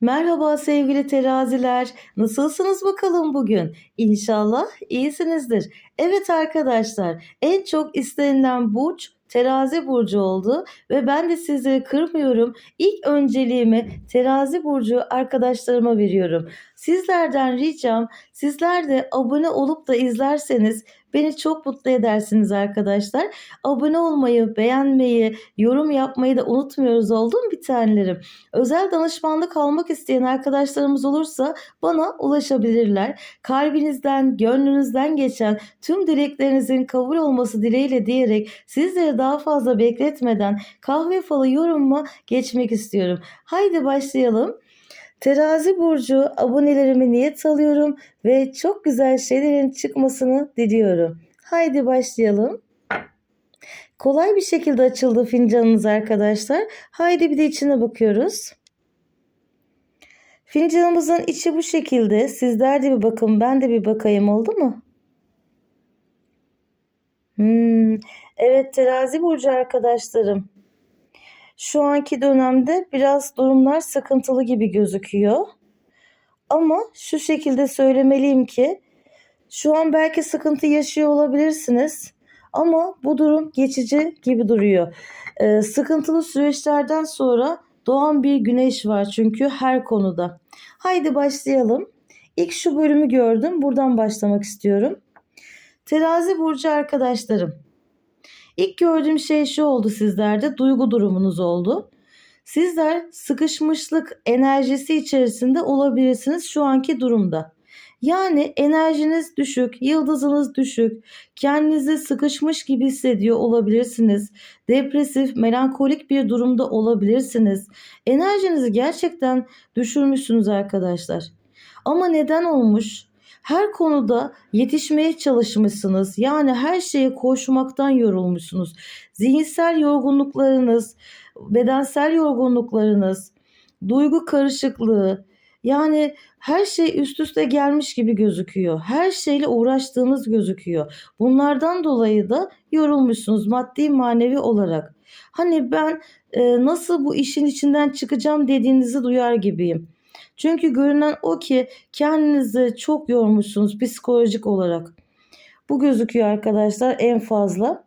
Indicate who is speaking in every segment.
Speaker 1: Merhaba sevgili teraziler. Nasılsınız bakalım bugün? İnşallah iyisinizdir. Evet arkadaşlar, en çok istenilen burç terazi burcu oldu ve ben de sizleri kırmıyorum. İlk önceliğimi terazi burcu arkadaşlarıma veriyorum. Sizlerden ricam sizler de abone olup da izlerseniz beni çok mutlu edersiniz arkadaşlar. Abone olmayı, beğenmeyi, yorum yapmayı da unutmuyoruz oldu mu bir tanelerim? Özel danışmanlık almak isteyen arkadaşlarımız olursa bana ulaşabilirler. Kalbinizden, gönlünüzden geçen tüm dileklerinizin kabul olması dileğiyle diyerek sizleri daha fazla bekletmeden kahve falı yorumuma geçmek istiyorum. Haydi başlayalım. Terazi burcu abonelerime niyet alıyorum ve çok güzel şeylerin çıkmasını diliyorum. Haydi başlayalım. Kolay bir şekilde açıldı fincanınız arkadaşlar. Haydi bir de içine bakıyoruz. Fincanımızın içi bu şekilde. Sizler de bir bakın ben de bir bakayım oldu mu? Hmm, evet terazi burcu arkadaşlarım. Şu anki dönemde biraz durumlar sıkıntılı gibi gözüküyor. Ama şu şekilde söylemeliyim ki şu an belki sıkıntı yaşıyor olabilirsiniz. Ama bu durum geçici gibi duruyor. Ee, sıkıntılı süreçlerden sonra doğan bir güneş var çünkü her konuda. Haydi başlayalım. İlk şu bölümü gördüm. Buradan başlamak istiyorum. Terazi burcu arkadaşlarım. İlk gördüğüm şey şu oldu sizlerde. Duygu durumunuz oldu. Sizler sıkışmışlık enerjisi içerisinde olabilirsiniz şu anki durumda. Yani enerjiniz düşük, yıldızınız düşük, kendinizi sıkışmış gibi hissediyor olabilirsiniz. Depresif, melankolik bir durumda olabilirsiniz. Enerjinizi gerçekten düşürmüşsünüz arkadaşlar. Ama neden olmuş? Her konuda yetişmeye çalışmışsınız. Yani her şeye koşmaktan yorulmuşsunuz. Zihinsel yorgunluklarınız, bedensel yorgunluklarınız, duygu karışıklığı, yani her şey üst üste gelmiş gibi gözüküyor. Her şeyle uğraştığınız gözüküyor. Bunlardan dolayı da yorulmuşsunuz maddi manevi olarak. Hani ben e, nasıl bu işin içinden çıkacağım dediğinizi duyar gibiyim. Çünkü görünen o ki kendinizi çok yormuşsunuz psikolojik olarak. Bu gözüküyor arkadaşlar en fazla.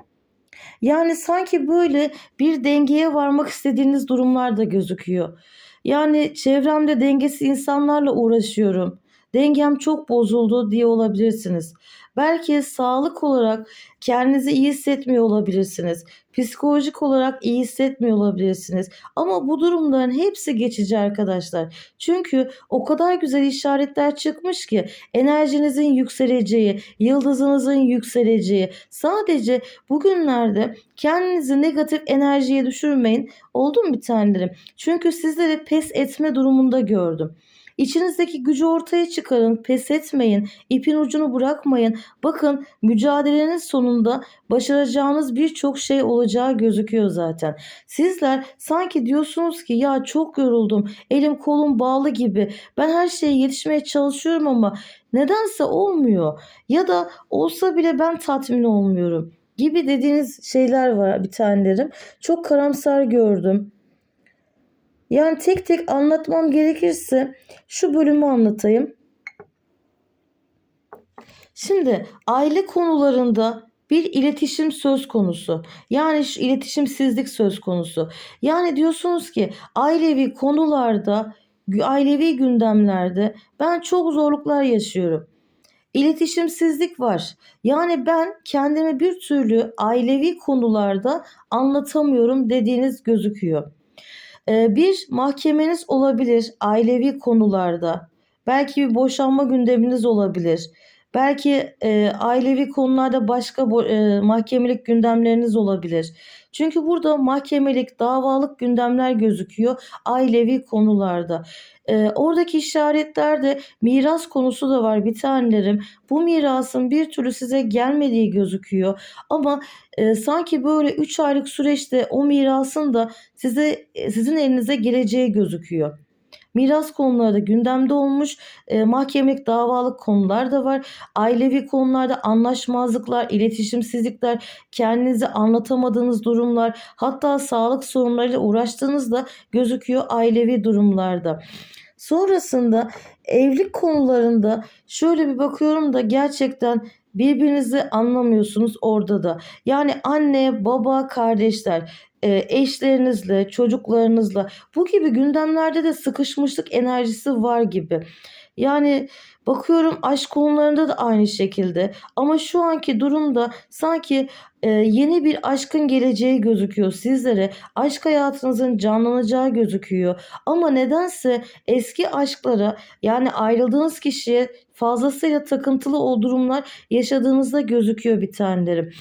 Speaker 1: Yani sanki böyle bir dengeye varmak istediğiniz durumlar da gözüküyor. Yani çevremde dengesiz insanlarla uğraşıyorum. Dengem çok bozuldu diye olabilirsiniz. Belki sağlık olarak kendinizi iyi hissetmiyor olabilirsiniz. Psikolojik olarak iyi hissetmiyor olabilirsiniz. Ama bu durumların hepsi geçici arkadaşlar. Çünkü o kadar güzel işaretler çıkmış ki enerjinizin yükseleceği, yıldızınızın yükseleceği. Sadece bugünlerde kendinizi negatif enerjiye düşürmeyin. Oldu mu bir tanelerim? Çünkü sizleri pes etme durumunda gördüm. İçinizdeki gücü ortaya çıkarın, pes etmeyin, ipin ucunu bırakmayın. Bakın mücadelenin sonunda başaracağınız birçok şey olacağı gözüküyor zaten. Sizler sanki diyorsunuz ki ya çok yoruldum, elim kolum bağlı gibi. Ben her şeye yetişmeye çalışıyorum ama nedense olmuyor. Ya da olsa bile ben tatmin olmuyorum gibi dediğiniz şeyler var bir tanelerim. Çok karamsar gördüm. Yani tek tek anlatmam gerekirse şu bölümü anlatayım. Şimdi aile konularında bir iletişim söz konusu. Yani şu iletişimsizlik söz konusu. Yani diyorsunuz ki ailevi konularda, ailevi gündemlerde ben çok zorluklar yaşıyorum. İletişimsizlik var. Yani ben kendimi bir türlü ailevi konularda anlatamıyorum dediğiniz gözüküyor. Ee, bir mahkemeniz olabilir ailevi konularda. Belki bir boşanma gündeminiz olabilir. Belki e, ailevi konularda başka e, mahkemelik gündemleriniz olabilir. Çünkü burada mahkemelik, davalık gündemler gözüküyor ailevi konularda. E, oradaki işaretlerde miras konusu da var bir tanelerim. Bu mirasın bir türlü size gelmediği gözüküyor. Ama e, sanki böyle 3 aylık süreçte o mirasın da size sizin elinize geleceği gözüküyor. Miras konuları da gündemde olmuş. E, mahkemelik davalık konular da var. Ailevi konularda anlaşmazlıklar, iletişimsizlikler, kendinizi anlatamadığınız durumlar, hatta sağlık sorunlarıyla uğraştığınızda gözüküyor ailevi durumlarda. Sonrasında evlilik konularında şöyle bir bakıyorum da gerçekten birbirinizi anlamıyorsunuz orada da. Yani anne, baba, kardeşler, eşlerinizle, çocuklarınızla bu gibi gündemlerde de sıkışmışlık enerjisi var gibi. Yani bakıyorum aşk konularında da aynı şekilde ama şu anki durumda sanki e, yeni bir aşkın geleceği gözüküyor sizlere. Aşk hayatınızın canlanacağı gözüküyor. Ama nedense eski aşklara yani ayrıldığınız kişiye fazlasıyla takıntılı o durumlar yaşadığınızda gözüküyor bir tanelerim.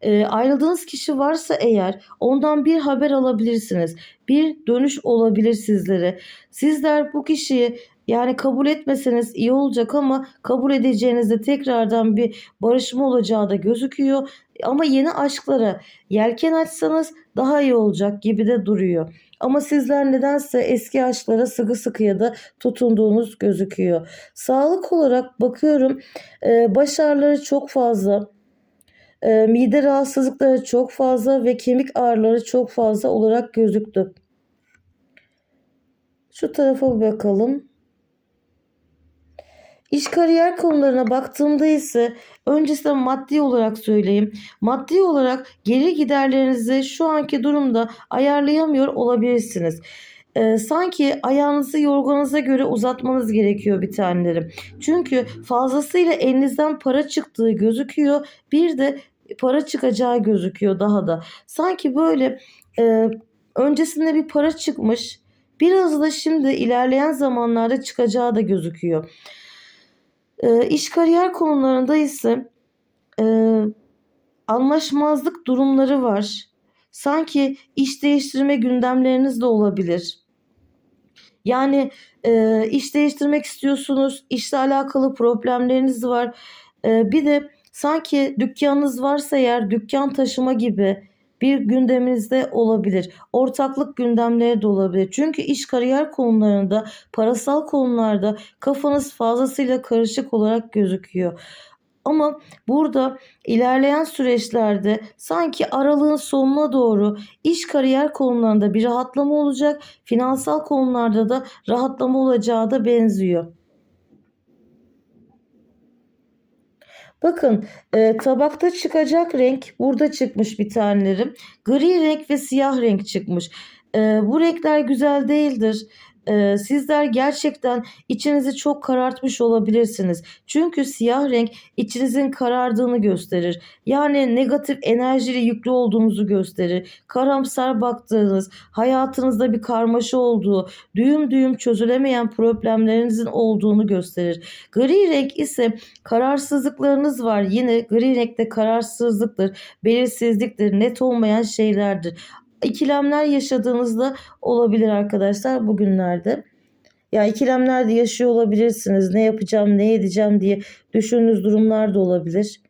Speaker 1: E, ayrıldığınız kişi varsa eğer ondan bir haber alabilirsiniz. Bir dönüş olabilir sizlere. Sizler bu kişiyi yani kabul etmeseniz iyi olacak ama kabul edeceğinizde tekrardan bir barışma olacağı da gözüküyor. Ama yeni aşklara yelken açsanız daha iyi olacak gibi de duruyor. Ama sizler nedense eski aşklara sıkı sıkıya da tutunduğunuz gözüküyor. Sağlık olarak bakıyorum e, baş ağrıları çok fazla. E, mide rahatsızlıkları çok fazla ve kemik ağrıları çok fazla olarak gözüktü. Şu tarafa bakalım. İş kariyer konularına baktığımda ise öncesinde maddi olarak söyleyeyim. Maddi olarak geri giderlerinizi şu anki durumda ayarlayamıyor olabilirsiniz. Ee, sanki ayağınızı yorganınıza göre uzatmanız gerekiyor bir tanelerim. Çünkü fazlasıyla elinizden para çıktığı gözüküyor. Bir de para çıkacağı gözüküyor daha da. Sanki böyle e, öncesinde bir para çıkmış. Biraz da şimdi ilerleyen zamanlarda çıkacağı da gözüküyor. E, iş kariyer konularında ise e, anlaşmazlık durumları var. Sanki iş değiştirme gündemleriniz de olabilir. Yani e, iş değiştirmek istiyorsunuz, işle alakalı problemleriniz var. E, bir de sanki dükkanınız varsa eğer dükkan taşıma gibi bir gündeminizde olabilir. Ortaklık gündemleri de olabilir. Çünkü iş kariyer konularında, parasal konularda kafanız fazlasıyla karışık olarak gözüküyor. Ama burada ilerleyen süreçlerde sanki aralığın sonuna doğru iş kariyer konularında bir rahatlama olacak, finansal konularda da rahatlama olacağı da benziyor. Bakın e, tabakta çıkacak renk burada çıkmış bir tanelerim. Gri renk ve siyah renk çıkmış. E, bu renkler güzel değildir. E, sizler gerçekten içinizi çok karartmış olabilirsiniz. Çünkü siyah renk içinizin karardığını gösterir. Yani negatif enerjili yüklü olduğunuzu gösterir. Karamsar baktığınız, hayatınızda bir karmaşa olduğu, düğüm düğüm çözülemeyen problemlerinizin olduğunu gösterir. Gri renk ise kararsızlıklarınız var. Yine gri renkte kararsızlıktır, belirsizliktir, net olmayan şeylerdir ikilemler yaşadığınızda olabilir arkadaşlar bugünlerde. Ya ikilemler de yaşıyor olabilirsiniz. Ne yapacağım, ne edeceğim diye düşündüğünüz durumlar da olabilir.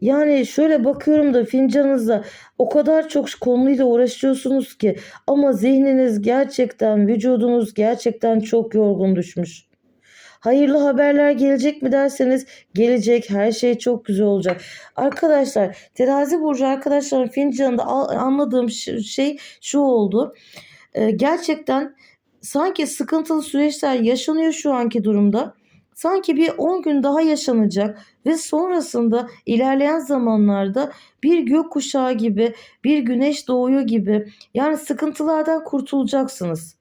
Speaker 1: Yani şöyle bakıyorum da fincanınızda o kadar çok konuyla uğraşıyorsunuz ki ama zihniniz gerçekten, vücudunuz gerçekten çok yorgun düşmüş. Hayırlı haberler gelecek mi derseniz gelecek. Her şey çok güzel olacak. Arkadaşlar terazi burcu arkadaşların fincanında anladığım şey şu oldu. Ee, gerçekten sanki sıkıntılı süreçler yaşanıyor şu anki durumda. Sanki bir 10 gün daha yaşanacak ve sonrasında ilerleyen zamanlarda bir gök kuşağı gibi, bir güneş doğuyor gibi yani sıkıntılardan kurtulacaksınız.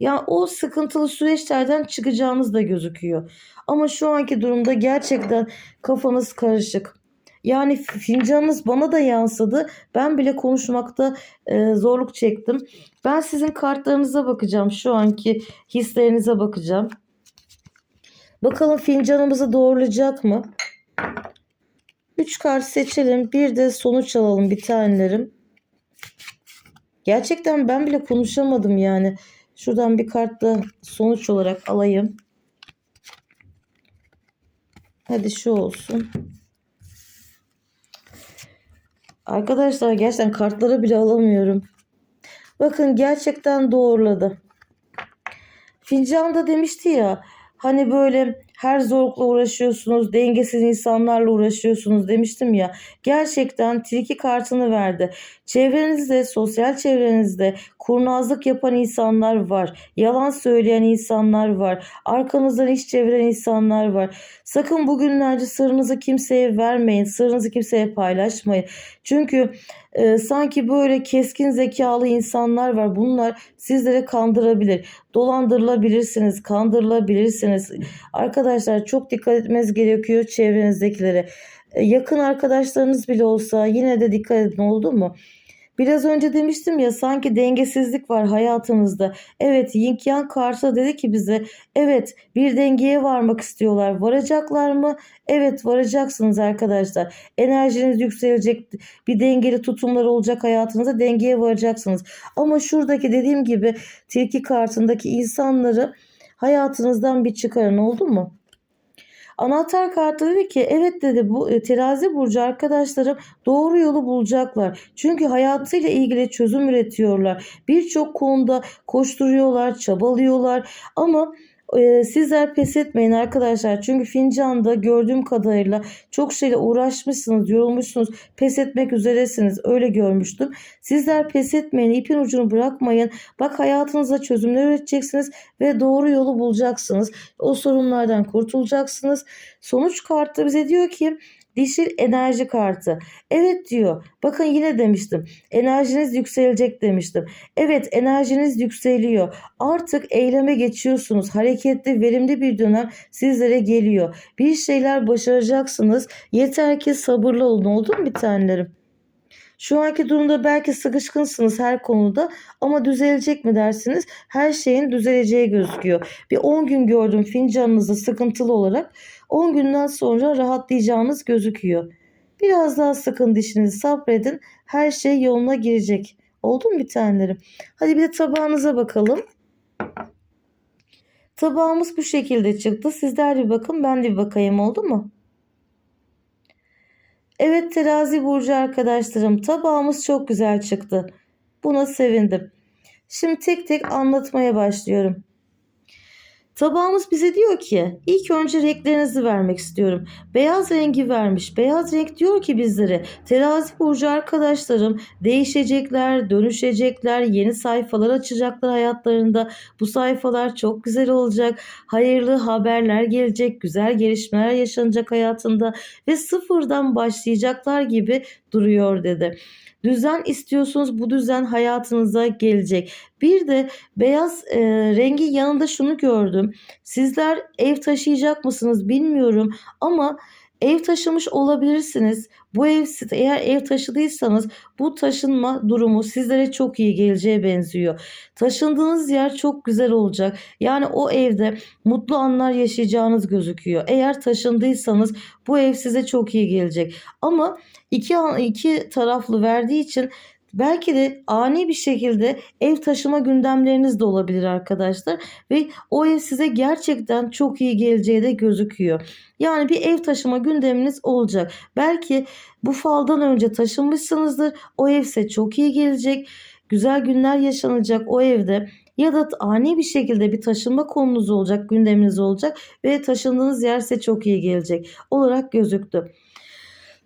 Speaker 1: Ya o sıkıntılı süreçlerden çıkacağınız da gözüküyor. Ama şu anki durumda gerçekten kafanız karışık. Yani fincanınız bana da yansıdı. Ben bile konuşmakta e, zorluk çektim. Ben sizin kartlarınıza bakacağım. Şu anki hislerinize bakacağım. Bakalım fincanımızı doğrulayacak mı? 3 kart seçelim. Bir de sonuç alalım bir tanelerim. Gerçekten ben bile konuşamadım yani. Şuradan bir kartla sonuç olarak alayım. Hadi şu olsun. Arkadaşlar gerçekten kartları bile alamıyorum. Bakın gerçekten doğruladı. Fincan da demişti ya hani böyle her zorlukla uğraşıyorsunuz, dengesiz insanlarla uğraşıyorsunuz demiştim ya. Gerçekten tilki kartını verdi. Çevrenizde, sosyal çevrenizde kurnazlık yapan insanlar var. Yalan söyleyen insanlar var. Arkanızdan iş çeviren insanlar var. Sakın bugünlerde sırrınızı kimseye vermeyin. Sırrınızı kimseye paylaşmayın. Çünkü e, sanki böyle keskin zekalı insanlar var. Bunlar sizlere kandırabilir. Dolandırılabilirsiniz, kandırılabilirsiniz. Arkadaşlar çok dikkat etmeniz gerekiyor çevrenizdekilere. E, yakın arkadaşlarınız bile olsa yine de dikkat edin oldu mu? Biraz önce demiştim ya sanki dengesizlik var hayatınızda. Evet Yin Yang karşı dedi ki bize evet bir dengeye varmak istiyorlar. Varacaklar mı? Evet varacaksınız arkadaşlar. Enerjiniz yükselecek. Bir dengeli tutumlar olacak hayatınızda. Dengeye varacaksınız. Ama şuradaki dediğim gibi tilki kartındaki insanları hayatınızdan bir çıkarın oldu mu? Anahtar kartı dedi ki evet dedi bu e, terazi burcu arkadaşlarım doğru yolu bulacaklar. Çünkü hayatıyla ilgili çözüm üretiyorlar. Birçok konuda koşturuyorlar, çabalıyorlar ama sizler pes etmeyin arkadaşlar. Çünkü fincanda gördüğüm kadarıyla çok şeyle uğraşmışsınız, yorulmuşsunuz. Pes etmek üzeresiniz. Öyle görmüştüm. Sizler pes etmeyin, ipin ucunu bırakmayın. Bak hayatınıza çözümler üreteceksiniz ve doğru yolu bulacaksınız. O sorunlardan kurtulacaksınız. Sonuç kartı bize diyor ki Dişil enerji kartı. Evet diyor. Bakın yine demiştim. Enerjiniz yükselecek demiştim. Evet enerjiniz yükseliyor. Artık eyleme geçiyorsunuz. Hareketli, verimli bir dönem sizlere geliyor. Bir şeyler başaracaksınız. Yeter ki sabırlı olun. Oldu mu bir tanelerim? Şu anki durumda belki sıkışkınsınız her konuda ama düzelecek mi dersiniz? Her şeyin düzeleceği gözüküyor. Bir 10 gün gördüm fincanınızı sıkıntılı olarak. 10 günden sonra rahatlayacağınız gözüküyor. Biraz daha sıkın dişinizi sabredin. Her şey yoluna girecek. Oldu mu bir tanelerim? Hadi bir de tabağınıza bakalım. Tabağımız bu şekilde çıktı. Sizler bir bakın ben de bir bakayım oldu mu? Evet terazi burcu arkadaşlarım tabağımız çok güzel çıktı. Buna sevindim. Şimdi tek tek anlatmaya başlıyorum. Tabağımız bize diyor ki ilk önce renklerinizi vermek istiyorum. Beyaz rengi vermiş. Beyaz renk diyor ki bizlere terazi burcu arkadaşlarım değişecekler, dönüşecekler, yeni sayfalar açacaklar hayatlarında. Bu sayfalar çok güzel olacak. Hayırlı haberler gelecek, güzel gelişmeler yaşanacak hayatında ve sıfırdan başlayacaklar gibi duruyor dedi. Düzen istiyorsunuz bu düzen hayatınıza gelecek. Bir de beyaz e, rengi yanında şunu gördüm. Sizler ev taşıyacak mısınız bilmiyorum ama ev taşımış olabilirsiniz. Bu ev eğer ev taşıdıysanız bu taşınma durumu sizlere çok iyi geleceğe benziyor. Taşındığınız yer çok güzel olacak. Yani o evde mutlu anlar yaşayacağınız gözüküyor. Eğer taşındıysanız bu ev size çok iyi gelecek. Ama iki, iki taraflı verdiği için Belki de ani bir şekilde ev taşıma gündemleriniz de olabilir arkadaşlar ve o ev size gerçekten çok iyi geleceği de gözüküyor. Yani bir ev taşıma gündeminiz olacak. Belki bu faldan önce taşınmışsınızdır. O ev size çok iyi gelecek. Güzel günler yaşanacak o evde ya da ani bir şekilde bir taşınma konunuz olacak, gündeminiz olacak ve taşındığınız yer size çok iyi gelecek olarak gözüktü.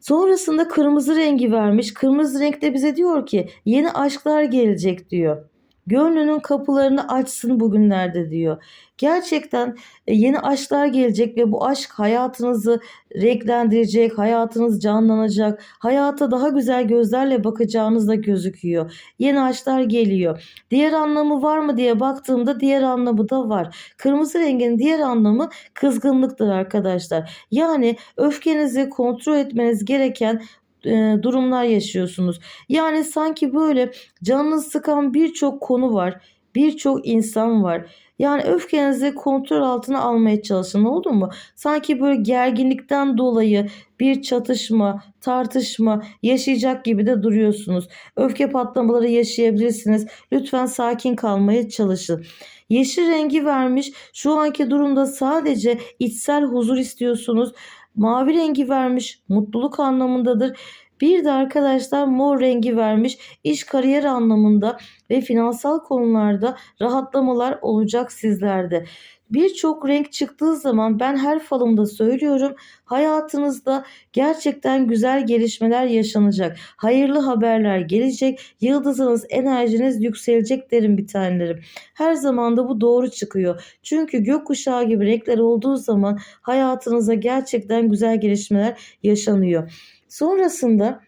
Speaker 1: Sonrasında kırmızı rengi vermiş. Kırmızı renkte bize diyor ki yeni aşklar gelecek diyor. Gönlünün kapılarını açsın bugünlerde diyor. Gerçekten e, yeni aşklar gelecek ve bu aşk hayatınızı renklendirecek, hayatınız canlanacak, hayata daha güzel gözlerle bakacağınız da gözüküyor. Yeni aşklar geliyor. Diğer anlamı var mı diye baktığımda diğer anlamı da var. Kırmızı rengin diğer anlamı kızgınlıktır arkadaşlar. Yani öfkenizi kontrol etmeniz gereken e, durumlar yaşıyorsunuz. Yani sanki böyle canınızı sıkan birçok konu var. Birçok insan var. Yani öfkenizi kontrol altına almaya çalışın oldu mu? Sanki böyle gerginlikten dolayı bir çatışma, tartışma yaşayacak gibi de duruyorsunuz. Öfke patlamaları yaşayabilirsiniz. Lütfen sakin kalmaya çalışın. Yeşil rengi vermiş. Şu anki durumda sadece içsel huzur istiyorsunuz. Mavi rengi vermiş. Mutluluk anlamındadır. Bir de arkadaşlar mor rengi vermiş iş kariyer anlamında ve finansal konularda rahatlamalar olacak sizlerde. Birçok renk çıktığı zaman ben her falımda söylüyorum hayatınızda gerçekten güzel gelişmeler yaşanacak. Hayırlı haberler gelecek. Yıldızınız, enerjiniz yükselecek derim bir tanelerim. Her zaman da bu doğru çıkıyor. Çünkü gökkuşağı gibi renkler olduğu zaman hayatınıza gerçekten güzel gelişmeler yaşanıyor. Sonrasında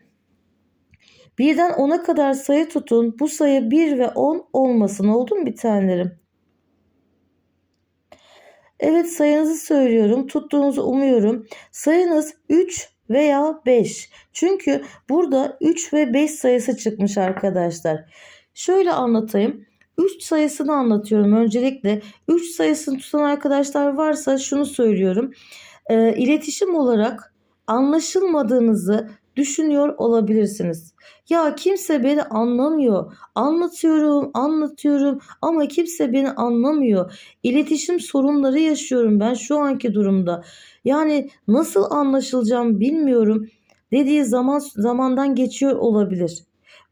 Speaker 1: birden 10'a kadar sayı tutun. Bu sayı 1 ve 10 olmasın. Oldu mu bir tanelerim? Evet sayınızı söylüyorum. Tuttuğunuzu umuyorum. Sayınız 3 veya 5. Çünkü burada 3 ve 5 sayısı çıkmış arkadaşlar. Şöyle anlatayım. 3 sayısını anlatıyorum öncelikle. 3 sayısını tutan arkadaşlar varsa şunu söylüyorum. E, iletişim olarak anlaşılmadığınızı düşünüyor olabilirsiniz. Ya kimse beni anlamıyor. Anlatıyorum, anlatıyorum ama kimse beni anlamıyor. İletişim sorunları yaşıyorum ben şu anki durumda. Yani nasıl anlaşılacağım bilmiyorum dediği zaman zamandan geçiyor olabilir.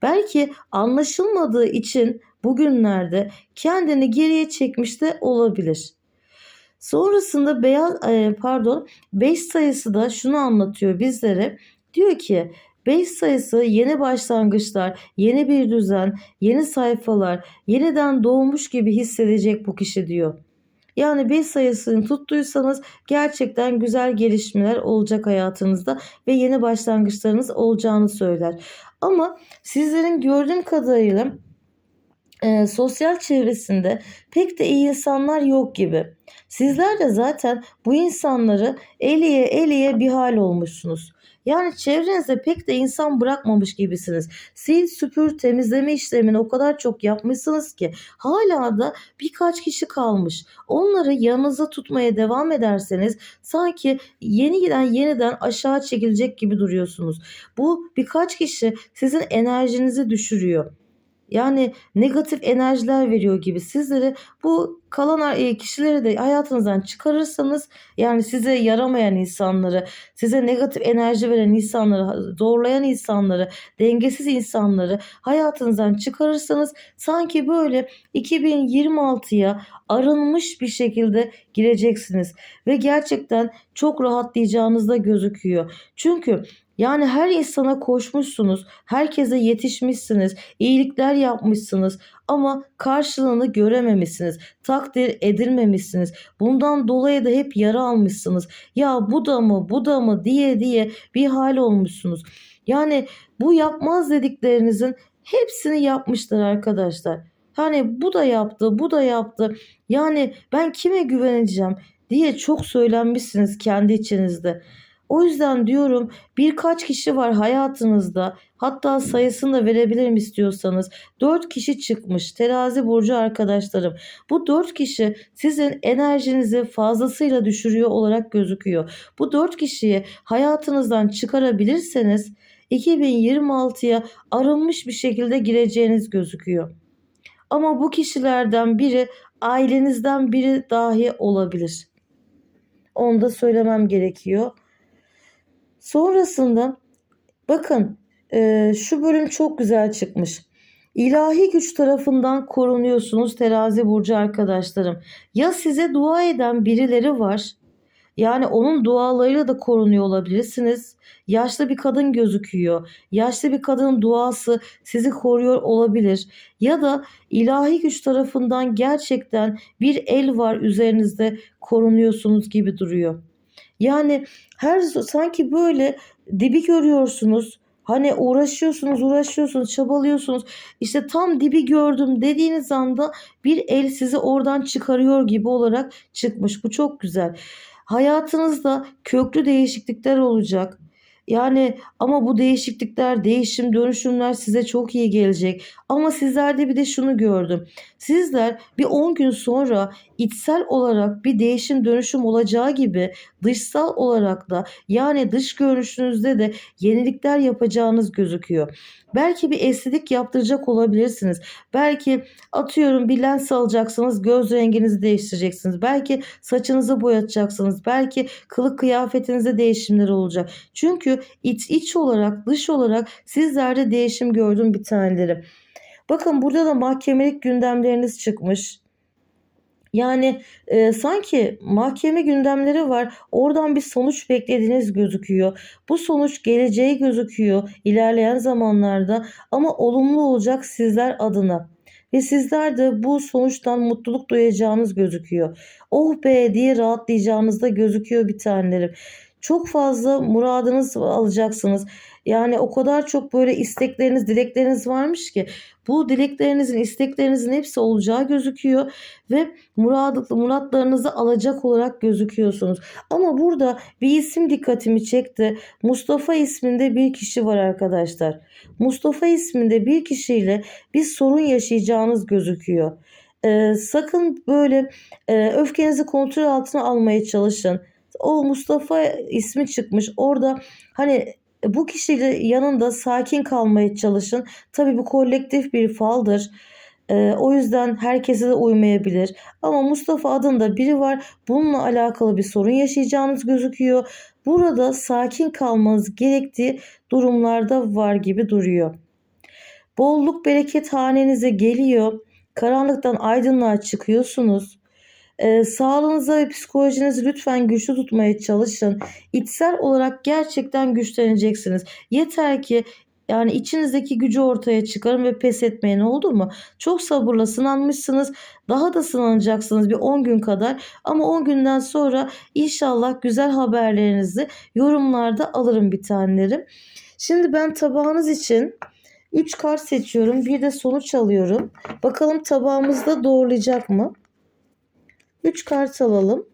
Speaker 1: Belki anlaşılmadığı için bugünlerde kendini geriye çekmiş de olabilir. Sonrasında beyaz pardon 5 sayısı da şunu anlatıyor bizlere. Diyor ki 5 sayısı yeni başlangıçlar, yeni bir düzen, yeni sayfalar, yeniden doğmuş gibi hissedecek bu kişi diyor. Yani 5 sayısını tuttuysanız gerçekten güzel gelişmeler olacak hayatınızda ve yeni başlangıçlarınız olacağını söyler. Ama sizlerin gördüğüm kadarıyla e, sosyal çevresinde pek de iyi insanlar yok gibi. Sizler de zaten bu insanları eliye eliye bir hal olmuşsunuz. Yani çevrenizde pek de insan bırakmamış gibisiniz. Sil süpür temizleme işlemini o kadar çok yapmışsınız ki hala da birkaç kişi kalmış. Onları yanınıza tutmaya devam ederseniz sanki yeni giden yeniden aşağı çekilecek gibi duruyorsunuz. Bu birkaç kişi sizin enerjinizi düşürüyor. Yani negatif enerjiler veriyor gibi sizleri bu kalan e, kişileri de hayatınızdan çıkarırsanız yani size yaramayan insanları, size negatif enerji veren insanları, zorlayan insanları, dengesiz insanları hayatınızdan çıkarırsanız sanki böyle 2026'ya arınmış bir şekilde gireceksiniz ve gerçekten çok rahatlayacağınız da gözüküyor. Çünkü yani her insana koşmuşsunuz, herkese yetişmişsiniz, iyilikler yapmışsınız ama karşılığını görememişsiniz, takdir edilmemişsiniz. Bundan dolayı da hep yara almışsınız. Ya bu da mı, bu da mı diye diye bir hal olmuşsunuz. Yani bu yapmaz dediklerinizin hepsini yapmışlar arkadaşlar. Hani bu da yaptı, bu da yaptı. Yani ben kime güveneceğim diye çok söylenmişsiniz kendi içinizde. O yüzden diyorum birkaç kişi var hayatınızda hatta sayısını da verebilirim istiyorsanız 4 kişi çıkmış terazi burcu arkadaşlarım. Bu 4 kişi sizin enerjinizi fazlasıyla düşürüyor olarak gözüküyor. Bu 4 kişiyi hayatınızdan çıkarabilirseniz 2026'ya arınmış bir şekilde gireceğiniz gözüküyor. Ama bu kişilerden biri ailenizden biri dahi olabilir. Onu da söylemem gerekiyor. Sonrasında bakın e, şu bölüm çok güzel çıkmış. İlahi güç tarafından korunuyorsunuz terazi burcu arkadaşlarım. Ya size dua eden birileri var. Yani onun dualarıyla da korunuyor olabilirsiniz. Yaşlı bir kadın gözüküyor. Yaşlı bir kadının duası sizi koruyor olabilir. Ya da ilahi güç tarafından gerçekten bir el var üzerinizde korunuyorsunuz gibi duruyor. Yani her sanki böyle dibi görüyorsunuz. Hani uğraşıyorsunuz, uğraşıyorsunuz, çabalıyorsunuz. İşte tam dibi gördüm dediğiniz anda bir el sizi oradan çıkarıyor gibi olarak çıkmış. Bu çok güzel. Hayatınızda köklü değişiklikler olacak. Yani ama bu değişiklikler, değişim, dönüşümler size çok iyi gelecek. Ama sizlerde bir de şunu gördüm. Sizler bir 10 gün sonra içsel olarak bir değişim dönüşüm olacağı gibi dışsal olarak da yani dış görünüşünüzde de yenilikler yapacağınız gözüküyor. Belki bir estetik yaptıracak olabilirsiniz. Belki atıyorum bir lens alacaksınız göz renginizi değiştireceksiniz. Belki saçınızı boyatacaksınız. Belki kılık kıyafetinizde değişimler olacak. Çünkü iç, iç olarak dış olarak sizlerde değişim gördüm bir taneleri. Bakın burada da mahkemelik gündemleriniz çıkmış. Yani e, sanki mahkeme gündemleri var. Oradan bir sonuç beklediğiniz gözüküyor. Bu sonuç geleceği gözüküyor ilerleyen zamanlarda ama olumlu olacak sizler adına. Ve sizler de bu sonuçtan mutluluk duyacağınız gözüküyor. Oh be diye rahatlayacağınız da gözüküyor bir tanelerim. Çok fazla muradınız alacaksınız. Yani o kadar çok böyle istekleriniz, dilekleriniz varmış ki bu dileklerinizin, isteklerinizin hepsi olacağı gözüküyor ve murad, muratlarınızı alacak olarak gözüküyorsunuz. Ama burada bir isim dikkatimi çekti. Mustafa isminde bir kişi var arkadaşlar. Mustafa isminde bir kişiyle bir sorun yaşayacağınız gözüküyor. Ee, sakın böyle e, öfkenizi kontrol altına almaya çalışın. O Mustafa ismi çıkmış. Orada hani bu kişiyle yanında sakin kalmaya çalışın. Tabii bu kolektif bir faldır. Ee, o yüzden herkese de uymayabilir. Ama Mustafa adında biri var. Bununla alakalı bir sorun yaşayacağınız gözüküyor. Burada sakin kalmanız gerektiği durumlarda var gibi duruyor. Bolluk bereket hanenize geliyor. Karanlıktan aydınlığa çıkıyorsunuz. Ee, sağlığınıza ve psikolojinizi lütfen güçlü tutmaya çalışın. İçsel olarak gerçekten güçleneceksiniz. Yeter ki yani içinizdeki gücü ortaya çıkarın ve pes etmeyin oldu mu? Çok sabırla sınanmışsınız. Daha da sınanacaksınız bir 10 gün kadar. Ama 10 günden sonra inşallah güzel haberlerinizi yorumlarda alırım bir tanelerim. Şimdi ben tabağınız için 3 kart seçiyorum. Bir de sonuç alıyorum. Bakalım tabağımızda doğrulayacak mı? 3 kart alalım.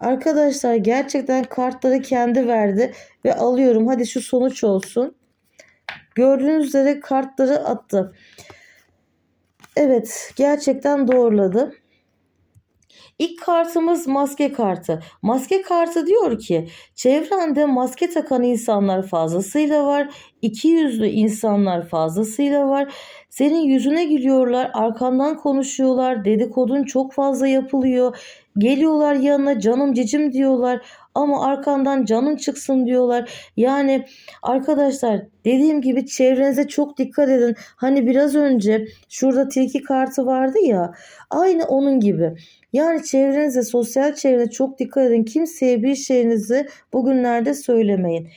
Speaker 1: Arkadaşlar gerçekten kartları kendi verdi ve alıyorum. Hadi şu sonuç olsun. Gördüğünüz üzere kartları attı. Evet gerçekten doğruladı. İlk kartımız maske kartı. Maske kartı diyor ki çevrende maske takan insanlar fazlasıyla var. İki yüzlü insanlar fazlasıyla var. Senin yüzüne gülüyorlar, arkandan konuşuyorlar, dedikodun çok fazla yapılıyor. Geliyorlar yanına canım cicim diyorlar ama arkandan canın çıksın diyorlar. Yani arkadaşlar dediğim gibi çevrenize çok dikkat edin. Hani biraz önce şurada tilki kartı vardı ya aynı onun gibi. Yani çevrenize sosyal çevrenize çok dikkat edin. Kimseye bir şeyinizi bugünlerde söylemeyin.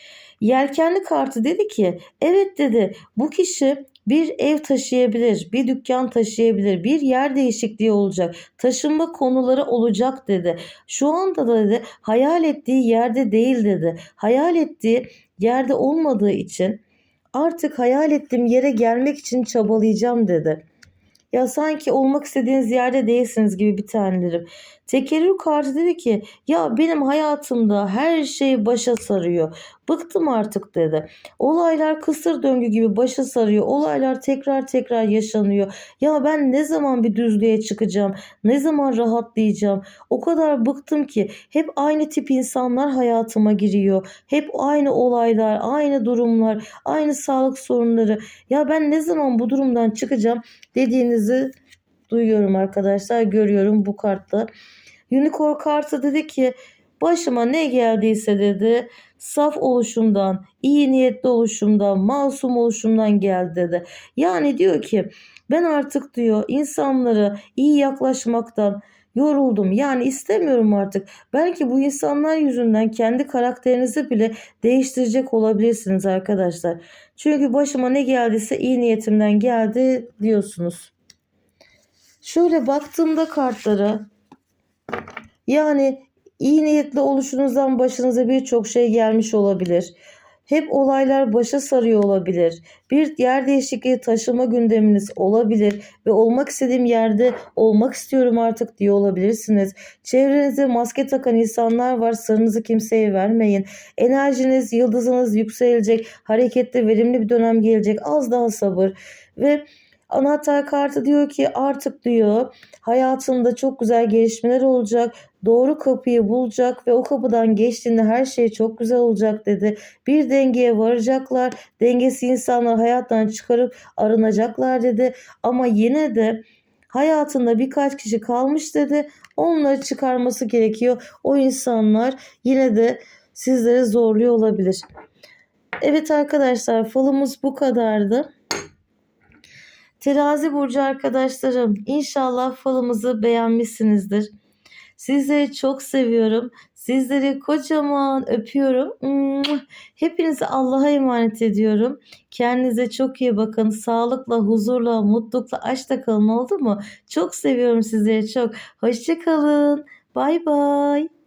Speaker 1: Yelkenli kartı dedi ki evet dedi bu kişi bir ev taşıyabilir, bir dükkan taşıyabilir, bir yer değişikliği olacak, taşınma konuları olacak dedi. Şu anda da dedi hayal ettiği yerde değil dedi. Hayal ettiği yerde olmadığı için artık hayal ettiğim yere gelmek için çabalayacağım dedi. Ya sanki olmak istediğiniz yerde değilsiniz gibi bir tanelerim. Tekerrür kartı dedi ki ya benim hayatımda her şey başa sarıyor. Bıktım artık dedi. Olaylar kısır döngü gibi başa sarıyor. Olaylar tekrar tekrar yaşanıyor. Ya ben ne zaman bir düzlüğe çıkacağım? Ne zaman rahatlayacağım? O kadar bıktım ki hep aynı tip insanlar hayatıma giriyor. Hep aynı olaylar, aynı durumlar, aynı sağlık sorunları. Ya ben ne zaman bu durumdan çıkacağım dediğinizi duyuyorum arkadaşlar. Görüyorum bu kartla. Unicorn kartı dedi ki başıma ne geldiyse dedi saf oluşumdan, iyi niyetli oluşumdan, masum oluşumdan geldi dedi. Yani diyor ki ben artık diyor insanlara iyi yaklaşmaktan yoruldum. Yani istemiyorum artık. Belki bu insanlar yüzünden kendi karakterinizi bile değiştirecek olabilirsiniz arkadaşlar. Çünkü başıma ne geldiyse iyi niyetimden geldi diyorsunuz. Şöyle baktığımda kartlara yani iyi niyetli oluşunuzdan başınıza birçok şey gelmiş olabilir. Hep olaylar başa sarıyor olabilir. Bir yer değişikliği taşıma gündeminiz olabilir ve olmak istediğim yerde olmak istiyorum artık diye olabilirsiniz. Çevrenizde maske takan insanlar var. Sırrınızı kimseye vermeyin. Enerjiniz, yıldızınız yükselecek. Hareketli, verimli bir dönem gelecek. Az daha sabır ve Anahtar kartı diyor ki artık diyor hayatında çok güzel gelişmeler olacak. Doğru kapıyı bulacak ve o kapıdan geçtiğinde her şey çok güzel olacak dedi. Bir dengeye varacaklar. Dengesi insanlar hayattan çıkarıp arınacaklar dedi. Ama yine de hayatında birkaç kişi kalmış dedi. Onları çıkarması gerekiyor. O insanlar yine de sizleri zorluyor olabilir. Evet arkadaşlar falımız bu kadardı. Terazi burcu arkadaşlarım inşallah falımızı beğenmişsinizdir. Sizleri çok seviyorum. Sizleri kocaman öpüyorum. Hepinizi Allah'a emanet ediyorum. Kendinize çok iyi bakın. Sağlıkla, huzurla, mutlulukla, aşkla kalın oldu mu? Çok seviyorum sizleri çok. Hoşçakalın. Bay bay.